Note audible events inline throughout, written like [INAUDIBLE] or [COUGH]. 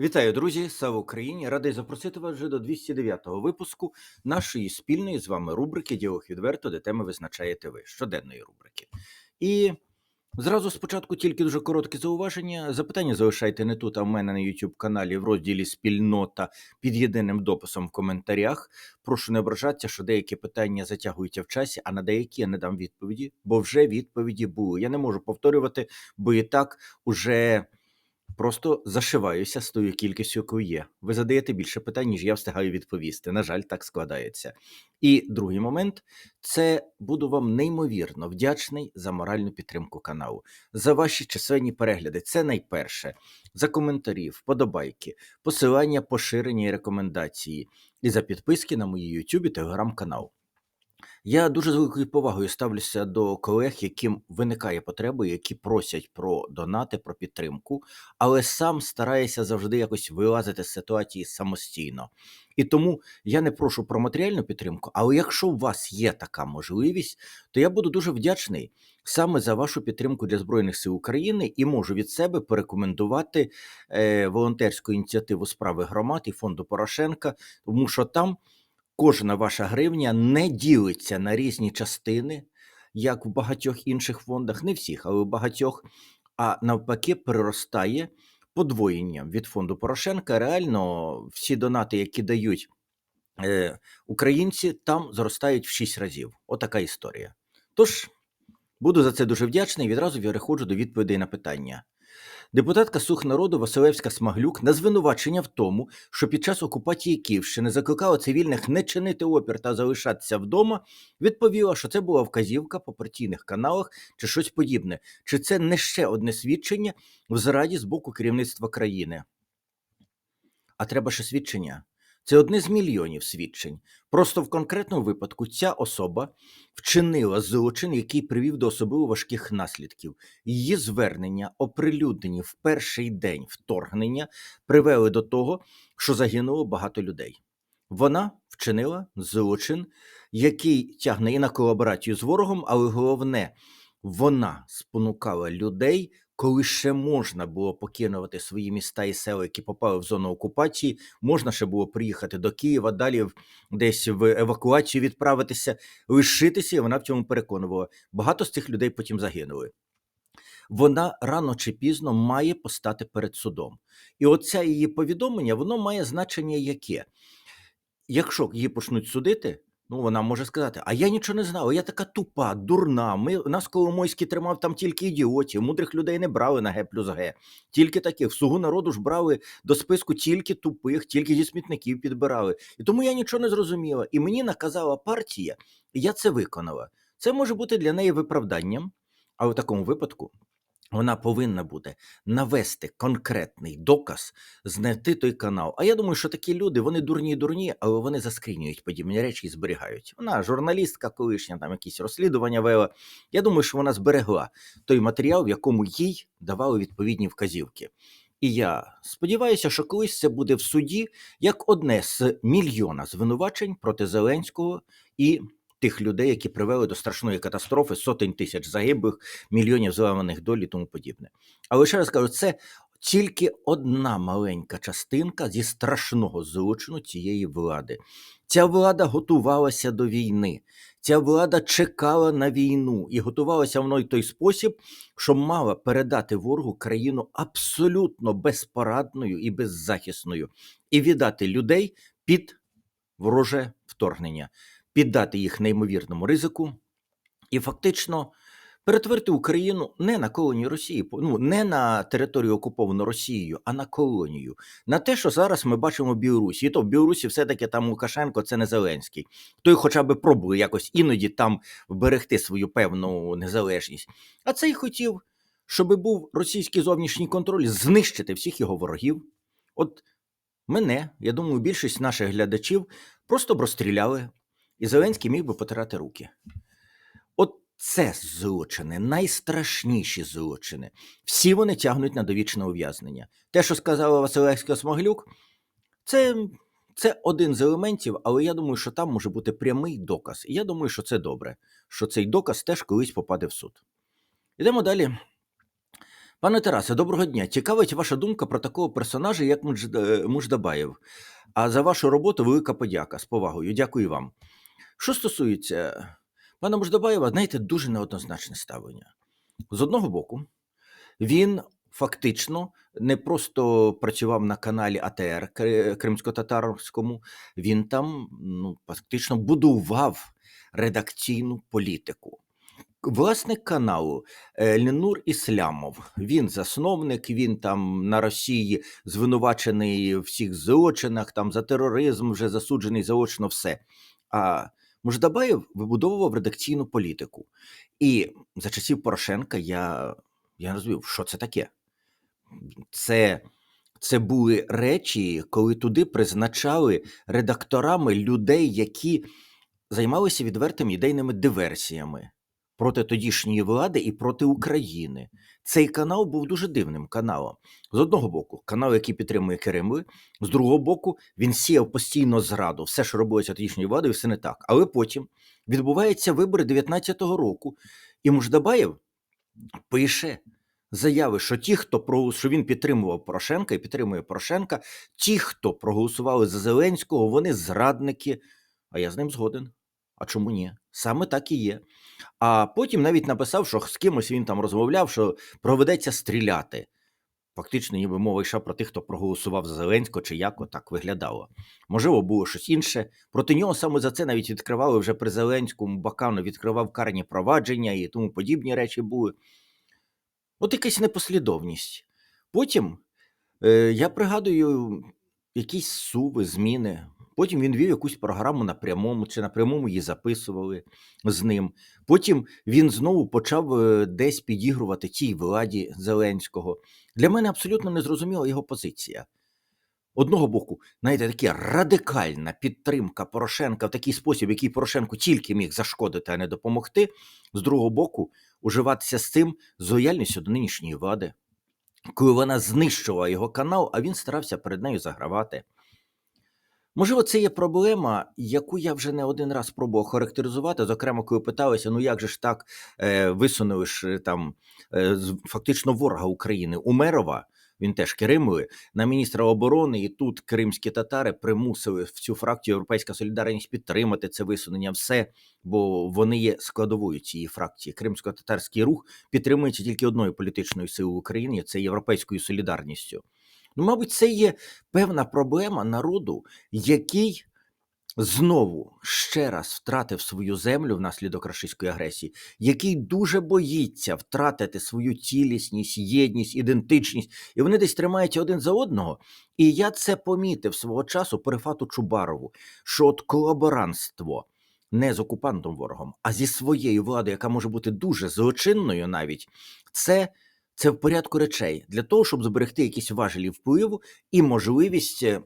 Вітаю, друзі! Слава Україні! Радий запросити вас вже до 209-го випуску нашої спільної з вами рубрики Діалог відверто, де теми визначаєте ви щоденної рубрики. І зразу спочатку тільки дуже коротке зауваження. Запитання залишайте не тут, а в мене на YouTube каналі в розділі Спільнота під єдиним дописом в коментарях. Прошу не ображатися, що деякі питання затягуються в часі, а на деякі я не дам відповіді, бо вже відповіді були. Я не можу повторювати, бо і так уже. Просто зашиваюся з тою кількістю, яку є. Ви задаєте більше питань, ніж я встигаю відповісти. На жаль, так складається. І другий момент це буду вам неймовірно вдячний за моральну підтримку каналу, за ваші численні перегляди. Це найперше, за коментарі, вподобайки, посилання, поширення і рекомендації, і за підписки на мої YouTube і Telegram канал. Я дуже з великою повагою ставлюся до колег, яким виникає потреба, які просять про донати, про підтримку, але сам стараюся завжди якось вилазити з ситуації самостійно. І тому я не прошу про матеріальну підтримку, але якщо у вас є така можливість, то я буду дуже вдячний саме за вашу підтримку для Збройних сил України і можу від себе порекомендувати е, волонтерську ініціативу справи громад і фонду Порошенка, тому що там. Кожна ваша гривня не ділиться на різні частини, як в багатьох інших фондах, не всіх, але в багатьох, а навпаки, приростає подвоєнням від фонду Порошенка. Реально, всі донати, які дають е, українці, там зростають в 6 разів. Отака історія. Тож, буду за це дуже вдячний. Відразу переходжу до відповідей на питання. Депутатка Сух народу Василевська Смаглюк на звинувачення в тому, що під час окупації Київщини закликала цивільних не чинити опір та залишатися вдома, відповіла, що це була вказівка по партійних каналах чи щось подібне. Чи це не ще одне свідчення в зраді з боку керівництва країни? А треба ще свідчення. Це одне з мільйонів свідчень. Просто в конкретному випадку ця особа вчинила злочин, який привів до особливо важких наслідків. Її звернення, оприлюднені в перший день вторгнення, привели до того, що загинуло багато людей. Вона вчинила злочин, який тягне і на колаборацію з ворогом, але головне, вона спонукала людей коли ще можна було покинувати свої міста і села, які попали в зону окупації, можна ще було приїхати до Києва, далі десь в евакуацію відправитися, лишитися, і вона в цьому переконувала. Багато з цих людей потім загинули. Вона рано чи пізно має постати перед судом. І оце її повідомлення, воно має значення яке? Якщо її почнуть судити, Ну, вона може сказати: А я нічого не знала, я така тупа, дурна. Ми нас Коломойський тримав там тільки ідіотів, мудрих людей не брали на Г плюс Г. Тільки таких. В сугу народу ж брали до списку тільки тупих, тільки зі смітників підбирали. І тому я нічого не зрозуміла. І мені наказала партія, і я це виконала. Це може бути для неї виправданням, а в такому випадку вона повинна буде навести конкретний доказ, знайти той канал. А я думаю, що такі люди вони дурні, дурні, але вони заскрінюють подібні речі і зберігають. Вона журналістка, колишня, там якісь розслідування вела. Я думаю, що вона зберегла той матеріал, в якому їй давали відповідні вказівки. І я сподіваюся, що колись це буде в суді як одне з мільйона звинувачень проти Зеленського і тих людей, які привели до страшної катастрофи, сотень тисяч загиблих, мільйонів зламаних долі тому подібне. Але ще раз кажу, це тільки одна маленька частинка зі страшного злочину цієї влади. Ця влада готувалася до війни. Ця влада чекала на війну і готувалася воно в той спосіб, що мала передати ворогу країну абсолютно безпорадною і беззахисною, і віддати людей під вороже вторгнення піддати їх неймовірному ризику і фактично перетворити Україну не на колонію Росії, ну не на територію окуповану Росією, а на колонію. На те, що зараз ми бачимо в Білорусі. І то в Білорусі все-таки там Лукашенко це не Зеленський. Той хоча б пробує якось іноді там вберегти свою певну незалежність. А цей хотів, щоб був російський зовнішній контроль, знищити всіх його ворогів. От мене, я думаю, більшість наших глядачів просто б розстріляли, і Зеленський міг би потирати руки. От це злочини, найстрашніші злочини. Всі вони тягнуть на довічне ув'язнення. Те, що сказала Василевська Смоглюк, це це один з елементів, але я думаю, що там може бути прямий доказ. І я думаю, що це добре, що цей доказ теж колись попаде в суд. Йдемо далі. Пане Тарасе, доброго дня. Цікавить ваша думка про такого персонажа, як е, Муждабаєв. А за вашу роботу велика подяка з повагою. Дякую вам. Що стосується пана Муждабаєва, знаєте, дуже неоднозначне ставлення. З одного боку, він фактично не просто працював на каналі АТР кримсько-татарському, він там ну, фактично будував редакційну політику. Власник каналу е, Ленур Іслямов. Він засновник, він там на Росії звинувачений в всіх злочинах, там за тероризм вже засуджений заочно все. А Муждабаєв вибудовував редакційну політику. І за часів Порошенка я, я розумів, що це таке. Це, це були речі, коли туди призначали редакторами людей, які займалися відвертими ідейними диверсіями проти тодішньої влади і проти України. Цей канал був дуже дивним каналом. З одного боку, канал, який підтримує Кремль, з другого боку, він сіяв постійно зраду. Все, що робилося тодішньою владою, все не так. Але потім відбуваються вибори 19-го року, і Муждабаєв пише заяви, що ті, хто про що він підтримував Порошенка і підтримує Порошенка, ті, хто проголосували за Зеленського, вони зрадники. А я з ним згоден. А чому ні? Саме так і є. А потім навіть написав, що з кимось він там розмовляв, що проведеться стріляти. Фактично, ніби мова йшла про тих, хто проголосував за Зеленського, чи як так виглядало. Можливо, було щось інше. Проти нього саме за це навіть відкривали вже при Зеленському Баканов відкривав карні провадження і тому подібні речі були. От якась непослідовність. Потім е, я пригадую якісь суви, зміни. Потім він вів якусь програму на прямому, чи на прямому її записували з ним. Потім він знову почав е, десь підігрувати тій владі Зеленського. Для мене абсолютно незрозуміла його позиція. Одного боку, знаєте, така радикальна підтримка Порошенка в такий спосіб, який Порошенку тільки міг зашкодити, а не допомогти. З другого боку, уживатися з цим з лояльністю до нинішньої влади, коли вона знищувала його канал, а він старався перед нею загравати. Можливо, це є проблема, яку я вже не один раз пробував характеризувати. Зокрема, коли питалися, ну як же ж так е, висунули ж е, там е, фактично ворога України Умерова, він теж Кремли, на міністра оборони, і тут кримські татари примусили в цю фракцію Європейська Солідарність підтримати це висунення, все, бо вони є складовою цієї фракції. Кримсько-татарський рух підтримується тільки одною політичною силою в Україні це європейською солідарністю. Ну, мабуть, це є певна проблема народу, який знову ще раз втратив свою землю внаслідок рашистської агресії, який дуже боїться втратити свою цілісність, єдність, ідентичність, і вони десь тримаються один за одного. І я це помітив свого часу по Рефату Чубарову, що от колаборантство не з окупантом ворогом, а зі своєю владою, яка може бути дуже злочинною навіть, це. Це в порядку речей для того, щоб зберегти якісь важелі впливу і можливість е,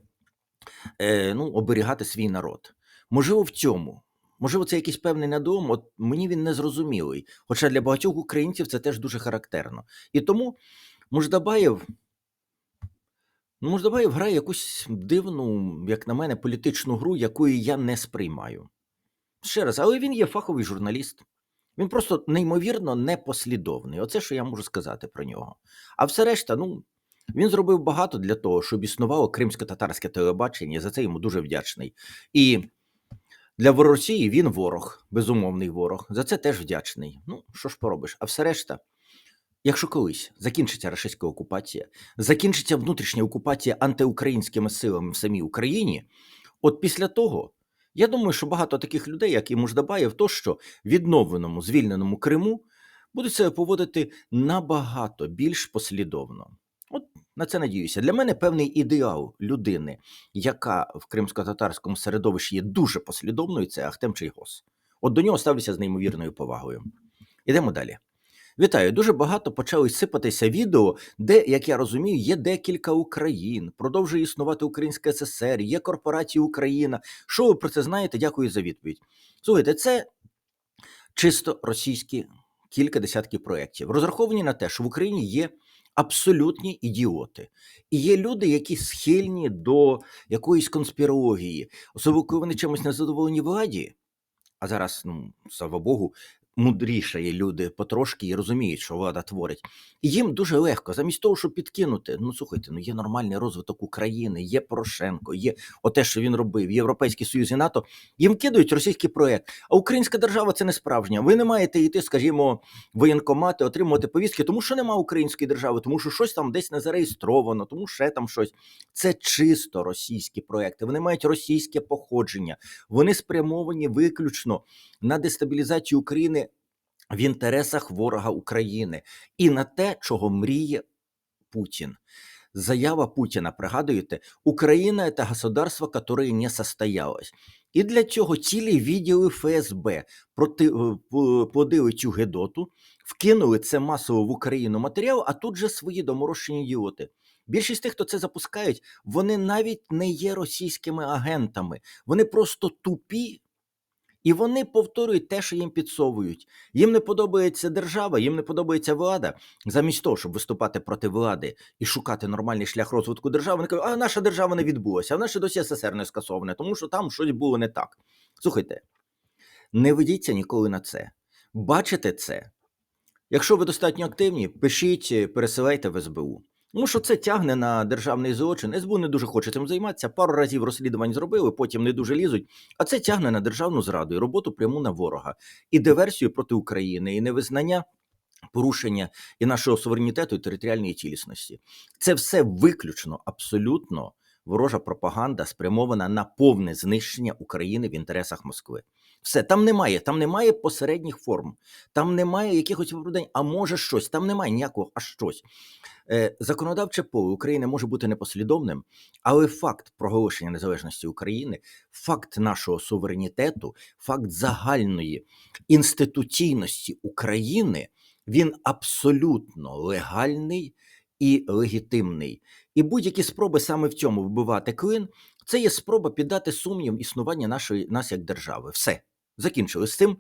е, ну, оберігати свій народ. Можливо, в цьому. Можливо, це якийсь певний надум, от мені він не зрозумілий. Хоча для багатьох українців це теж дуже характерно. І тому Муждабаєв, ну, Муждабаєв грає якусь дивну, як на мене, політичну гру, якої я не сприймаю. Ще раз, але він є фаховий журналіст. Він просто неймовірно непослідовний. Оце що я можу сказати про нього. А все решта, ну, він зробив багато для того, щоб існувало кримсько-татарське телебачення. За це йому дуже вдячний. І для Росії він ворог, безумовний ворог. За це теж вдячний. Ну, що ж поробиш? А все решта, якщо колись закінчиться рашистська окупація, закінчиться внутрішня окупація антиукраїнськими силами в самій Україні, от після того. Я думаю, що багато таких людей, як і Муждабаєв, то що відновленому звільненому Криму будуть себе поводити набагато більш послідовно. От на це надіюся. Для мене певний ідеал людини, яка в кримсько-татарському середовищі є дуже послідовною, це Ахтем Чайгос. От до нього ставлюся з неймовірною повагою. Ідемо далі. Вітаю, дуже багато почали сипатися відео, де, як я розумію, є декілька Україн, продовжує існувати Українська ССР, є корпорація Україна. Що ви про це знаєте? Дякую за відповідь. Слухайте, це чисто російські кілька десятків проєктів, розраховані на те, що в Україні є абсолютні ідіоти, і є люди, які схильні до якоїсь конспірології, особливо коли вони чимось незадоволені владі. А зараз, ну слава Богу, мудрішає люди потрошки і розуміють, що влада творить. І їм дуже легко, замість того, щоб підкинути. Ну слухайте, ну є нормальний розвиток України, є Порошенко, є оте, що він робив, Європейський Союз і НАТО. Їм кидають російський проект. А українська держава це не справжня. Ви не маєте йти, скажімо, воєнкомати, отримувати повістки, тому що нема української держави, тому що щось там десь не зареєстровано, тому ще там щось. Це чисто російські проекти. Вони мають російське походження. Вони спрямовані виключно на дестабілізацію України в інтересах ворога України і на те, чого мріє Путін. Заява Путіна, пригадуєте, Україна це государство, яке не состоялось. І для цього цілі відділи ФСБ проти, е, подили цю гедоту, вкинули це масово в Україну матеріал, а тут же свої доморощені ідіоти. Більшість тих, хто це запускають, вони навіть не є російськими агентами, вони просто тупі. І вони повторюють те, що їм підсовують. Їм не подобається держава, їм не подобається влада. Замість того, щоб виступати проти влади і шукати нормальний шлях розвитку держави, вони кажуть, а наша держава не відбулася, а наша досі СССР не скасоване, тому що там щось було не так. Слухайте, не ведіться ніколи на це. Бачите це. Якщо ви достатньо активні, пишіть, пересилайте в СБУ. Тому що це тягне на державний злочин. СБУ не дуже хоче цим займатися. Пару разів розслідувань зробили, потім не дуже лізуть. А це тягне на державну зраду і роботу пряму на ворога, і диверсію проти України, і невизнання порушення і нашого суверенітету і територіальної цілісності. Це все виключно абсолютно ворожа пропаганда, спрямована на повне знищення України в інтересах Москви. Все там немає, там немає посередніх форм, там немає якихось виправдань, а може щось, там немає ніякого, а щось. Е, законодавче поле України може бути непослідовним, але факт проголошення незалежності України, факт нашого суверенітету, факт загальної інституційності України, він абсолютно легальний і легітимний. І будь-які спроби саме в цьому вбивати клин, це є спроба піддати сумнів існування нашої нас як держави. Все закінчили з цим.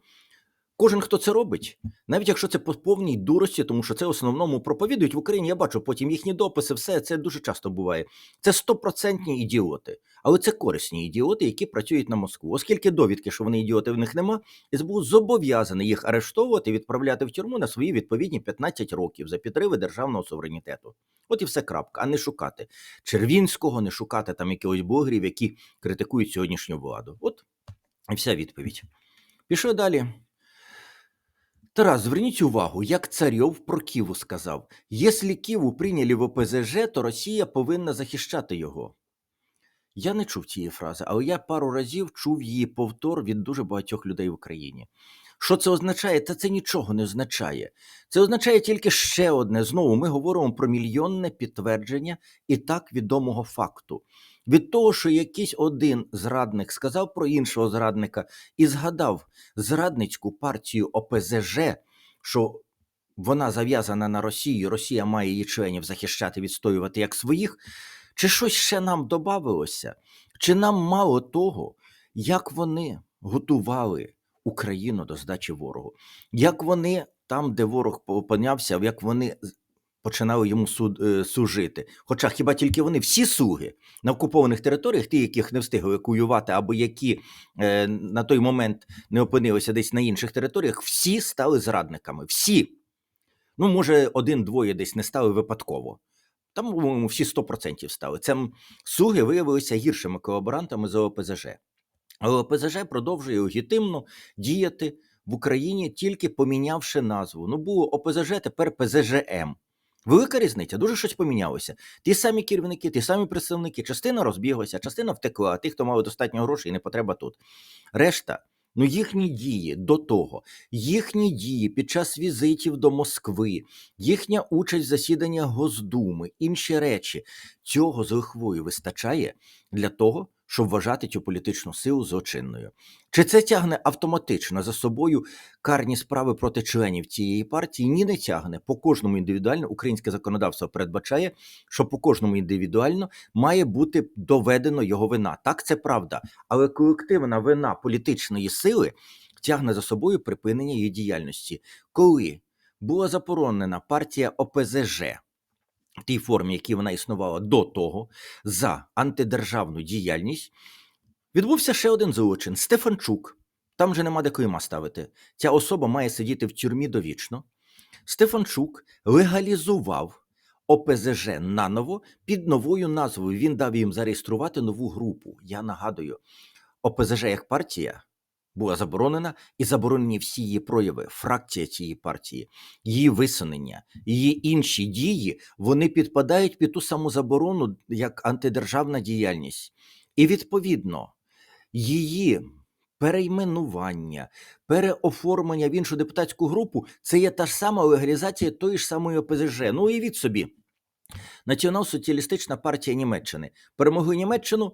Кожен, хто це робить, навіть якщо це по повній дурості, тому що це в основному проповідують в Україні. Я бачу потім їхні дописи, все це дуже часто буває. Це стопроцентні ідіоти, але це корисні ідіоти, які працюють на Москву. Оскільки довідки, що вони ідіоти в них нема, СБУ зобов'язаний їх арештовувати і відправляти в тюрму на свої відповідні 15 років за підриви державного суверенітету. От і все крапка, а не шукати Червінського, не шукати там якихось блогерів, які критикують сьогоднішню владу. От і вся відповідь. Пішли далі. Тарас, зверніть увагу, як Царьов про Ківу сказав: якщо Ківу прийняли в ОПЗЖ, то Росія повинна захищати його. Я не чув цієї фрази, але я пару разів чув її повтор від дуже багатьох людей в Україні. Що це означає? Та це нічого не означає. Це означає тільки ще одне. Знову ми говоримо про мільйонне підтвердження і так відомого факту. Від того, що якийсь один зрадник сказав про іншого зрадника і згадав зрадницьку партію ОПЗЖ, що вона зав'язана на Росію, Росія має її членів захищати, відстоювати як своїх. Чи щось ще нам додавилося? Чи нам мало того, як вони готували Україну до здачі ворогу? Як вони там, де ворог опинявся, як вони починали йому суд, е, служити? Хоча хіба тільки вони всі слуги на окупованих територіях, ті, яких не встигли евакуювати, або які е, на той момент не опинилися десь на інших територіях, всі стали зрадниками. Всі. Ну, може, один-двоє десь не стали випадково. Там, по-моєму, всі 100% стали. Це м, слуги виявилися гіршими колаборантами за ОПЗЖ. Але ОПЗЖ продовжує легітимно діяти в Україні, тільки помінявши назву. Ну, було ОПЗЖ, тепер ПЗЖМ. Велика різниця, дуже щось помінялося. Ті самі керівники, ті самі представники, частина розбіглася, частина втекла, а ті, хто мали достатньо грошей, не потреба тут. Решта, ну їхні дії до того, їхні дії під час візитів до Москви, їхня участь в засіданнях Госдуми, інші речі цього з лихвою вистачає для того, щоб вважати цю політичну силу злочинною. Чи це тягне автоматично за собою карні справи проти членів цієї партії? Ні, не тягне. По кожному індивідуально українське законодавство передбачає, що по кожному індивідуально має бути доведено його вина. Так, це правда. Але колективна вина політичної сили тягне за собою припинення її діяльності. Коли була заборонена партія ОПЗЖ тій формі, якій вона існувала до того, за антидержавну діяльність, відбувся ще один злочин Стефанчук. Там же нема де клейма ставити. Ця особа має сидіти в тюрмі довічно. Стефанчук легалізував ОПЗЖ наново під новою назвою. Він дав їм зареєструвати нову групу. Я нагадую, ОПЗЖ як партія була заборонена, і заборонені всі її прояви, фракція цієї партії, її висунення, її інші дії, вони підпадають під ту саму заборону, як антидержавна діяльність. І відповідно її перейменування, переоформлення в іншу депутатську групу це є та ж сама легалізація тої ж самої ОПЗЖ. Ну уявіть собі. Націонал-соціалістична партія Німеччини. Перемогли Німеччину,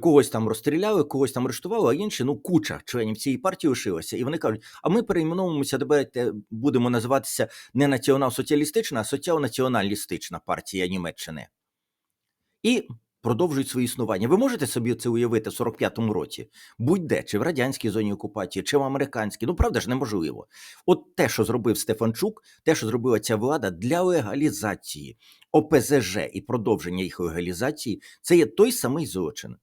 когось там розстріляли, когось там арештували, а інші, ну, куча членів цієї партії лишилася. І вони кажуть: а ми перейменовуємося, давайте будемо називатися не націонал-соціалістична, а соціал-націоналістична партія Німеччини. І продовжують своє існування. Ви можете собі це уявити в 45-му році? Будь-де, чи в радянській зоні окупації, чи в американській. Ну, правда ж, неможливо. От те, що зробив Стефанчук, те, що зробила ця влада для легалізації ОПЗЖ і продовження їх легалізації, це є той самий злочин.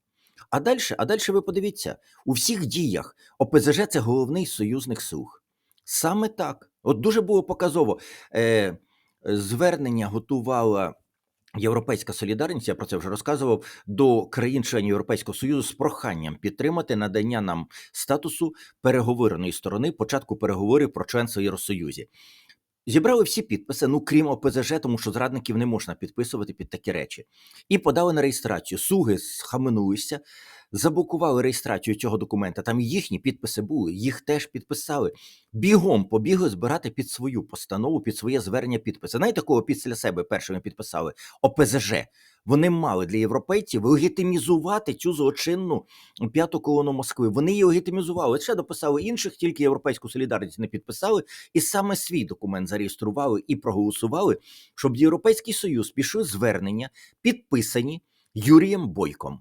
А далі, а далі ви подивіться, у всіх діях ОПЗЖ це головний союзник слуг. Саме так. От дуже було показово. Е, звернення готувала Європейська солідарність, я про це вже розказував, до країн-членів Європейського Союзу з проханням підтримати надання нам статусу переговорної сторони початку переговорів про членство в Євросоюзі. Зібрали всі підписи, ну крім ОПЗЖ, тому що зрадників не можна підписувати під такі речі, і подали на реєстрацію. Суги схаменулися, заблокували реєстрацію цього документа. Там їхні підписи були, їх теж підписали. Бігом побігли збирати під свою постанову, під своє звернення підписи. Знаєте, кого після себе першими підписали? ОПЗЖ. Вони мали для європейців легітимізувати цю злочинну п'яту колону Москви. Вони її легітимізували. Ще дописали інших, тільки європейську солідарність не підписали, і саме свій документ зареєстрували і проголосували, щоб Європейський Союз пішли звернення, підписані Юрієм Бойком.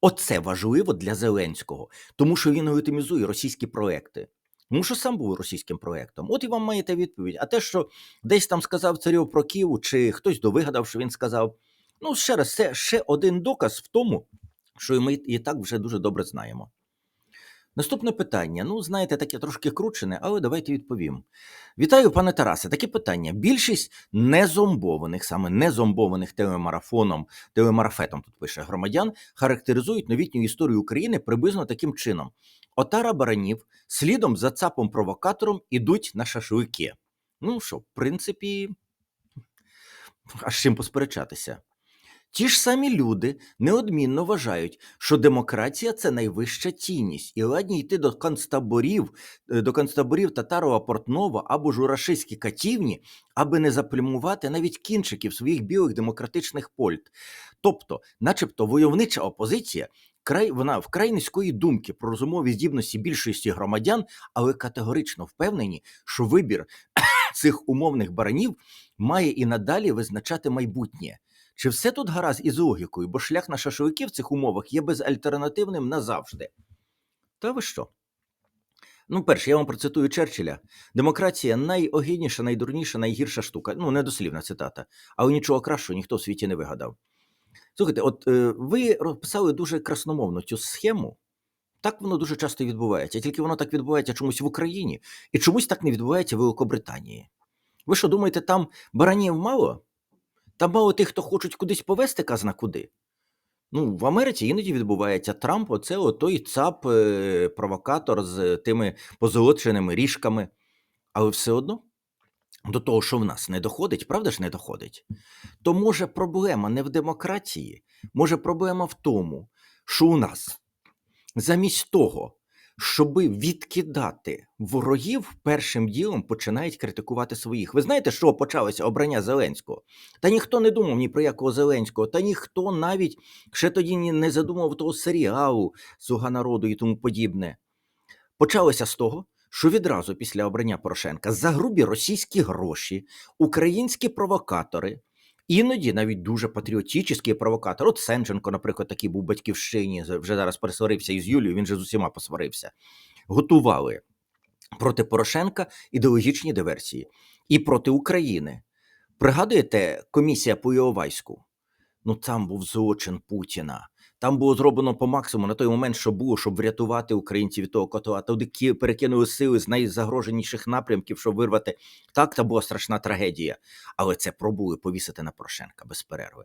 Оце важливо для Зеленського, тому що він легітимізує російські проекти. Тому що сам був російським проектом. От і вам маєте відповідь. А те, що десь там сказав царьов про Київ, чи хтось довигадав, що він сказав. Ну, ще раз, це ще один доказ в тому, що ми і так вже дуже добре знаємо. Наступне питання. Ну, знаєте, таке трошки кручене, але давайте відповім. Вітаю, пане Тарасе. Таке питання. Більшість незомбованих, саме незомбованих телемарафоном, телемарафетом, тут пише громадян, характеризують новітню історію України приблизно таким чином: отара баранів слідом за цапом-провокатором ідуть на шашлики. Ну що, в принципі, аж чим посперечатися. Ті ж самі люди неодмінно вважають, що демократія це найвища цінність, і ладні йти до концтаборів, е, до концтаборів Татарова Портнова або Журашиські катівні, аби не заплюмувати навіть кінчиків своїх білих демократичних польт. Тобто, начебто, войовнича опозиція. Край вона вкрай низької думки про розумові здібності більшості громадян, але категорично впевнені, що вибір [COUGHS] цих умовних баранів має і надалі визначати майбутнє. Чи все тут гаразд із логікою, бо шлях на шашлики в цих умовах є безальтернативним назавжди? Та ви що? Ну, перше, я вам процитую Черчилля. Демократія найогідніша, найдурніша, найгірша штука. Ну, недослівна цитата, але нічого кращого ніхто в світі не вигадав. Слухайте, от е, ви розписали дуже красномовно цю схему. Так воно дуже часто відбувається, тільки воно так відбувається чомусь в Україні, і чомусь так не відбувається в Великобританії. Ви що думаєте, там баранів мало? Там мало тих, хто хочуть кудись повести казна куди. Ну, в Америці іноді відбувається Трамп, оце той цап, е, провокатор з тими позолоченими ріжками. Але все одно до того, що в нас не доходить, правда ж не доходить? То може проблема не в демократії, може проблема в тому, що у нас замість того, щоби відкидати ворогів, першим ділом починають критикувати своїх. Ви знаєте, що почалося обрання Зеленського? Та ніхто не думав ні про якого Зеленського, та ніхто навіть ще тоді не задумав того серіалу Слуга народу і тому подібне. Почалося з того, що відразу після обрання Порошенка за грубі російські гроші українські провокатори. Іноді навіть дуже патріотичні провокатори. От Сенченко, наприклад, такий був батьківщині, вже зараз пересварився із Юлією, він же з усіма посварився. Готували проти Порошенка ідеологічні диверсії і проти України. Пригадуєте, комісія по Йовайську? Ну там був злочин Путіна. Там було зроблено по максимуму на той момент, що було, щоб врятувати українців від того котла. Туди перекинули сили з найзагроженіших напрямків, щоб вирвати. Так, це була страшна трагедія. Але це пробували повісити на Порошенка без перерви.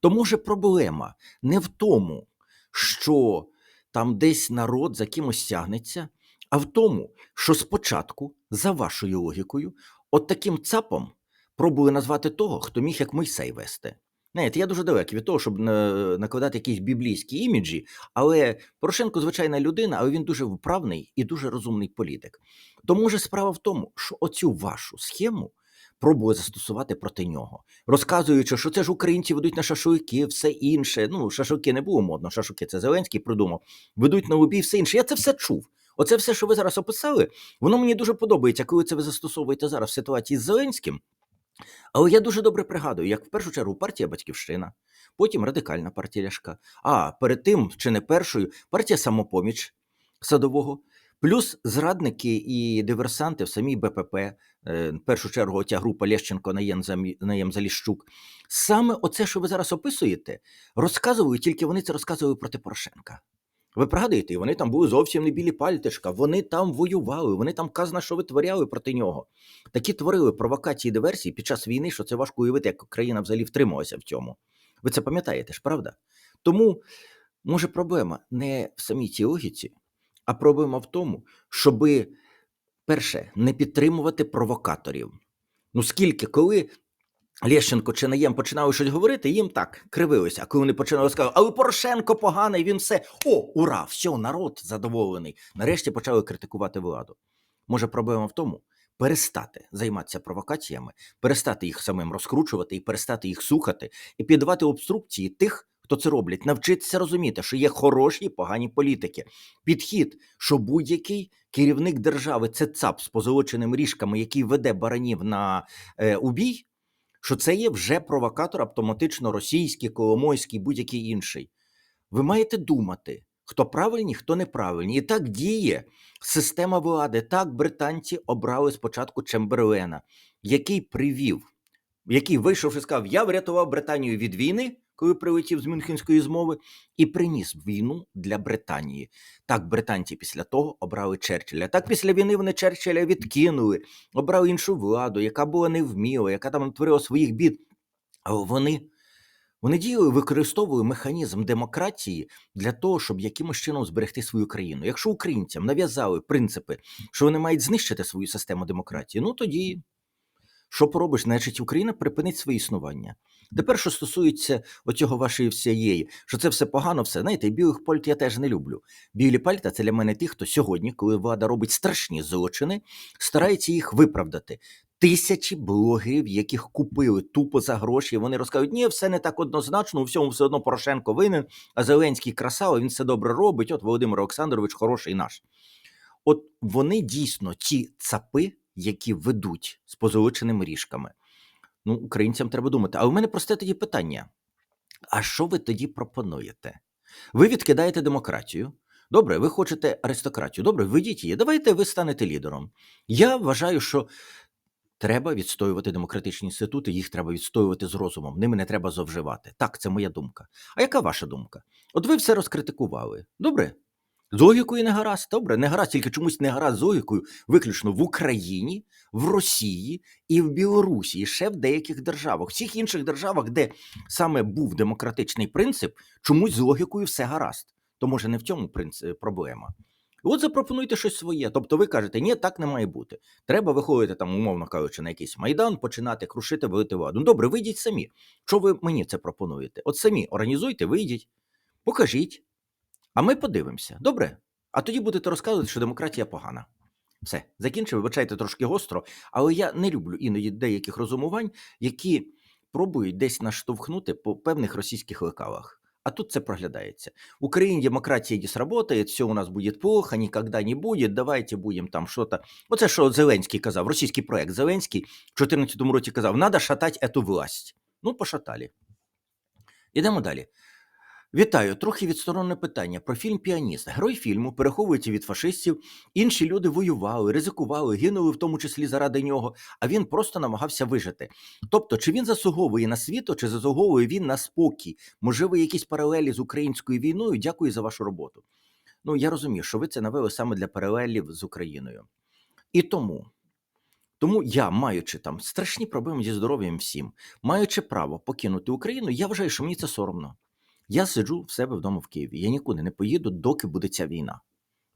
Тому же проблема не в тому, що там десь народ за кимось тягнеться, а в тому, що спочатку, за вашою логікою, от таким цапом пробували назвати того, хто міг як Мойсей вести. Знаєте, я дуже далекий від того, щоб накладати якісь біблійські іміджі, але Порошенко звичайна людина, але він дуже вправний і дуже розумний політик. Тому ж справа в тому, що оцю вашу схему пробує застосувати проти нього, розказуючи, що це ж українці ведуть на шашлики, все інше. Ну, шашлики не було модно, шашлики це Зеленський придумав, ведуть на убій, все інше. Я це все чув. Оце все, що ви зараз описали, воно мені дуже подобається, коли це ви застосовуєте зараз в ситуації з Зеленським. Але я дуже добре пригадую, як в першу чергу партія Батьківщина, потім радикальна партія Ляшка, а перед тим, чи не першою, партія самопоміч садового, плюс зрадники і диверсанти в самій БПП, е, в першу чергу, оця група Лещенко Наєм Заліщук. Саме оце, що ви зараз описуєте, розказують, тільки вони це розказували проти Порошенка. Ви пригадуєте, вони там були зовсім не білі пальтишка, вони там воювали, вони там казна, що витворяли проти нього. Такі творили провокації диверсії під час війни, що це важко уявити, як країна взагалі втрималася в цьому. Ви це пам'ятаєте ж, правда? Тому, може, проблема не в самій цій логіці, а проблема в тому, щоби, перше, не підтримувати провокаторів. Ну скільки, коли Лещенко чи Наєм починали щось говорити, їм так кривилися. А коли вони починали сказати, але Порошенко поганий, він все. О, ура! Все, народ задоволений. Нарешті почали критикувати владу. Може, проблема в тому, перестати займатися провокаціями, перестати їх самим розкручувати і перестати їх слухати, і піддавати обструкції тих, хто це роблять, навчитися розуміти, що є хороші і погані політики. Підхід, що будь-який керівник держави це цап з позолоченими ріжками, який веде баранів на е, убій що це є вже провокатор автоматично російський, коломойський, будь-який інший. Ви маєте думати, хто правильні, хто неправильні. І так діє система влади. Так британці обрали спочатку Чемберлена, який привів, який вийшов і сказав: Я врятував Британію від війни, коли прилетів з Мюнхенської змови, і приніс війну для Британії. Так британці після того обрали Черчилля. Так після війни вони Черчилля відкинули, обрали іншу владу, яка була невміла, яка там творила своїх бід. Але вони, вони діяли, використовували механізм демократії для того, щоб якимось чином зберегти свою країну. Якщо українцям нав'язали принципи, що вони мають знищити свою систему демократії, ну тоді що поробиш? Значить, Україна припинить своє існування. Тепер, що стосується оцього вашої всієї, що це все погано, все знаєте, білих пальт я теж не люблю. Білі пальта це для мене ті, хто сьогодні, коли влада робить страшні злочини, старається їх виправдати. Тисячі блогерів, яких купили тупо за гроші, вони розказують, ні, все не так однозначно, у всьому все одно Порошенко винен, а Зеленський красава, він все добре робить. От Володимир Олександрович хороший наш. От вони дійсно ті цапи, які ведуть з позолоченими ріжками. Ну, українцям треба думати. А у мене просте тоді питання: а що ви тоді пропонуєте? Ви відкидаєте демократію. Добре, ви хочете аристократію. Добре, введіть її. Давайте ви станете лідером. Я вважаю, що треба відстоювати демократичні інститути, їх треба відстоювати з розумом. Ними не треба зовживати. Так, це моя думка. А яка ваша думка? От ви все розкритикували. Добре. З логікою не гаразд. Добре, не гаразд, тільки чомусь не гаразд з логікою виключно в Україні, в Росії і в Білорусі, і ще в деяких державах. В всіх інших державах, де саме був демократичний принцип, чомусь з логікою все гаразд. То може не в цьому принцип, проблема. І От запропонуйте щось своє. Тобто ви кажете, ні, так не має бути. Треба виходити там, умовно кажучи, на якийсь майдан, починати крушити, велити владу. Ну добре, вийдіть самі. Що ви мені це пропонуєте? От самі організуйте, вийдіть, покажіть. А ми подивимося. Добре. А тоді будете розказувати, що демократія погана. Все, закінчив, вибачайте трошки гостро, але я не люблю іноді деяких розумувань, які пробують десь наштовхнути по певних російських лекалах. А тут це проглядається. В Україні демократія не сработает, все у нас буде плохо, ніколи не буде, давайте будемо там що-то. Оце що Зеленський казав, російський проект Зеленський в 2014 році казав, треба шатати эту власть. Ну, пошатали. Ідемо далі. Вітаю, трохи відсторонне питання про фільм Піаніст. Герой фільму переховується від фашистів. Інші люди воювали, ризикували, гинули в тому числі заради нього. А він просто намагався вижити. Тобто, чи він заслуговує на світло, чи заслуговує він на спокій? Можливо, якісь паралелі з українською війною? Дякую за вашу роботу. Ну я розумію, що ви це навели саме для паралелів з Україною. І тому. Тому я, маючи там страшні проблеми зі здоров'ям всім, маючи право покинути Україну, я вважаю, що мені це соромно. Я сиджу в себе вдома в Києві. Я нікуди не поїду, доки буде ця війна.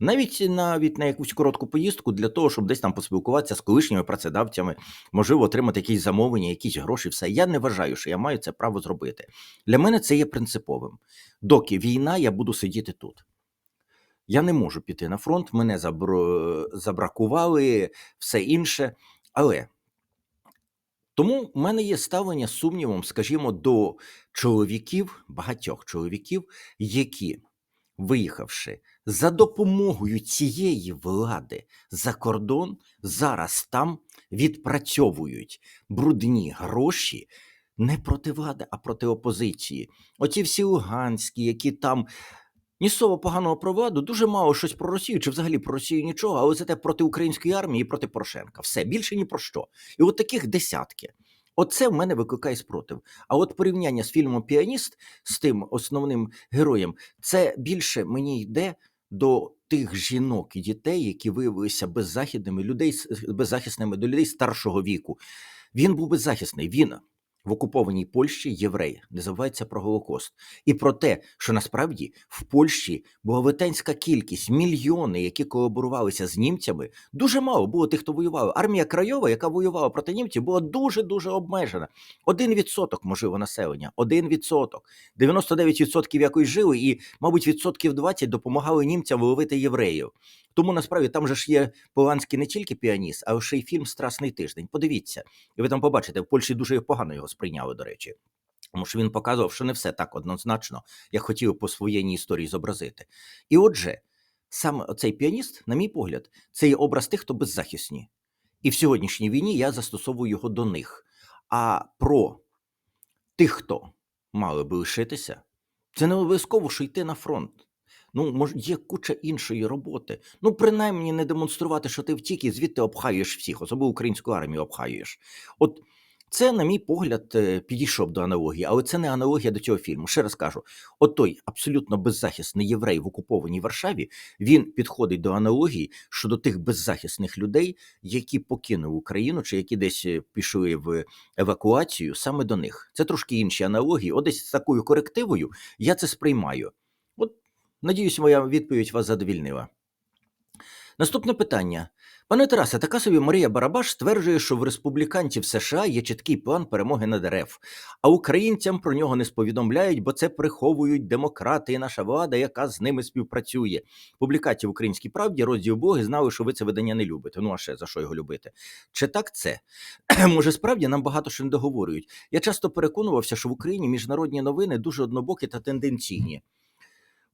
Навіть навіть на якусь коротку поїздку для того, щоб десь там поспілкуватися з колишніми працедавцями, можливо, отримати якісь замовлення, якісь гроші. Все я не вважаю, що я маю це право зробити. Для мене це є принциповим. Доки війна, я буду сидіти тут. Я не можу піти на фронт, мене забро... забракували, все інше. Але тому в мене є ставлення з сумнівом, скажімо, до чоловіків, багатьох чоловіків, які, виїхавши за допомогою цієї влади за кордон, зараз там відпрацьовують брудні гроші не проти влади, а проти опозиції. Оці всі луганські, які там. Ні слова поганого про дуже мало щось про Росію, чи взагалі про Росію нічого, але це те проти української армії і проти Порошенка. Все більше ні про що. І от таких десятки. Оце в мене викликає спротив. А от порівняння з фільмом Піаніст з тим основним героєм, це більше мені йде до тих жінок і дітей, які виявилися беззахисними людей, беззахисними до людей старшого віку. Він був беззахисний. Він в окупованій Польщі єврей не забувається про Голокост і про те, що насправді в Польщі велетенська кількість мільйони, які колаборувалися з німцями. Дуже мало було тих, хто воював. Армія Крайова, яка воювала проти німців, була дуже дуже обмежена. Один відсоток, можливо, населення, один відсоток, 99% якось жили, і, мабуть, відсотків 20 допомагали німцям виловити євреїв. Тому насправді там же ж є Поланський не тільки піаніст, а ще й фільм Страсний тиждень. Подивіться, і ви там побачите, в Польщі дуже погано його сприйняли, до речі. Тому що він показував, що не все так однозначно, як хотів по своєній історії зобразити. І отже, саме цей піаніст, на мій погляд, це є образ тих, хто беззахисні. І в сьогоднішній війні я застосовую його до них. А про тих, хто мали би лишитися, це не обов'язково, що йти на фронт. Ну, може, є куча іншої роботи. Ну, принаймні, не демонструвати, що ти втік і звідти обхаюєш всіх, особливо українську армію обхаюєш. От це, на мій погляд, е, підійшов до аналогії, але це не аналогія до цього фільму. Ще раз кажу: от той абсолютно беззахисний єврей в окупованій Варшаві він підходить до аналогії щодо тих беззахисних людей, які покинули Україну чи які десь е, пішли в евакуацію саме до них. Це трошки інші аналогії. От десь з такою корективою я це сприймаю. Надіюсь, моя відповідь вас задовільнила. Наступне питання. Пане Тарасе, така собі Марія Барабаш стверджує, що в республіканців США є чіткий план перемоги над РФ, а українцям про нього не сповідомляють, бо це приховують демократи і наша влада, яка з ними співпрацює. Публікації в Українській правді розділ Боги знали, що ви це видання не любите. Ну а ще за що його любити? Чи так це? [CLEARS THROAT] Може, справді нам багато що не договорюють. Я часто переконувався, що в Україні міжнародні новини дуже однобокі та тенденційні.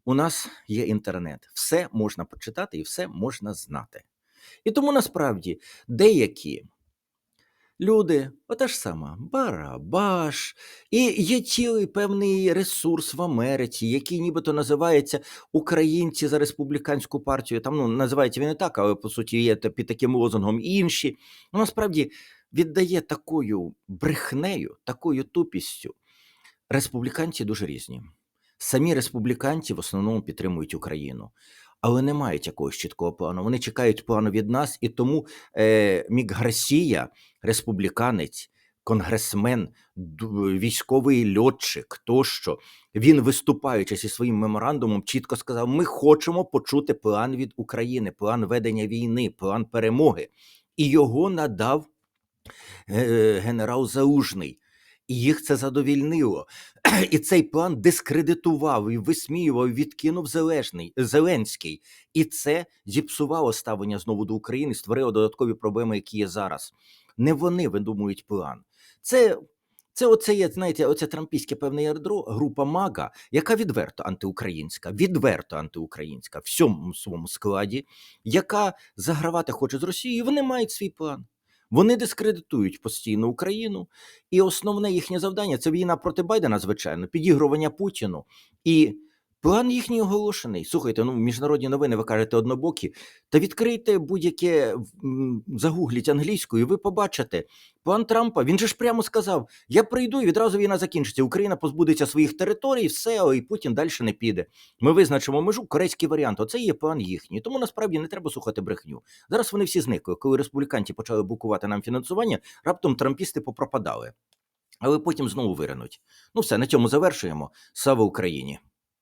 У нас є інтернет, все можна почитати і все можна знати. І тому насправді деякі люди, ота ж сама Барабаш, і є цілий певний ресурс в Америці, який нібито називається Українці за республіканську партію. Там ну, називається він не так, але по суті є під таким лозунгом інші. Ну, насправді віддає такою брехнею, такою тупістю. Республіканці дуже різні. Самі республіканці в основному підтримують Україну, але не мають якогось чіткого плану. Вони чекають плану від нас, і тому е, Мік Гарсія, республіканець, конгресмен, військовий льотчик, тощо він, виступаючи зі своїм меморандумом, чітко сказав: Ми хочемо почути план від України, план ведення війни, план перемоги. І його надав е, генерал Заужний. І їх це задовільнило. [CLEARS THROAT] І цей план дискредитував і висміював, відкинув Зележний, Зеленський. І це зіпсувало ставлення знову до України, створило додаткові проблеми, які є зараз. Не вони видумують план. Це це оце є, знаєте, оце трампійське певне ядро, група Мага, яка відверто антиукраїнська, відверто антиукраїнська в всьому своєму складі, яка загравати хоче з Росією, вони мають свій план. Вони дискредитують постійно Україну, і основне їхнє завдання це війна проти Байдена, звичайно, підігрування Путіну. І план їхній оголошений. Слухайте, ну міжнародні новини, ви кажете однобокі. Та відкрийте будь-яке загугліть англійською, і ви побачите. План Трампа, він же ж прямо сказав: я прийду і відразу війна закінчиться. Україна позбудеться своїх територій, все, і Путін далі не піде. Ми визначимо межу, корейський варіант. Оце є план їхній. Тому насправді не треба слухати брехню. Зараз вони всі зникли. Коли республіканці почали букувати нам фінансування, раптом трампісти попропадали. Але потім знову виринуть. Ну все, на цьому завершуємо. Слава Україні!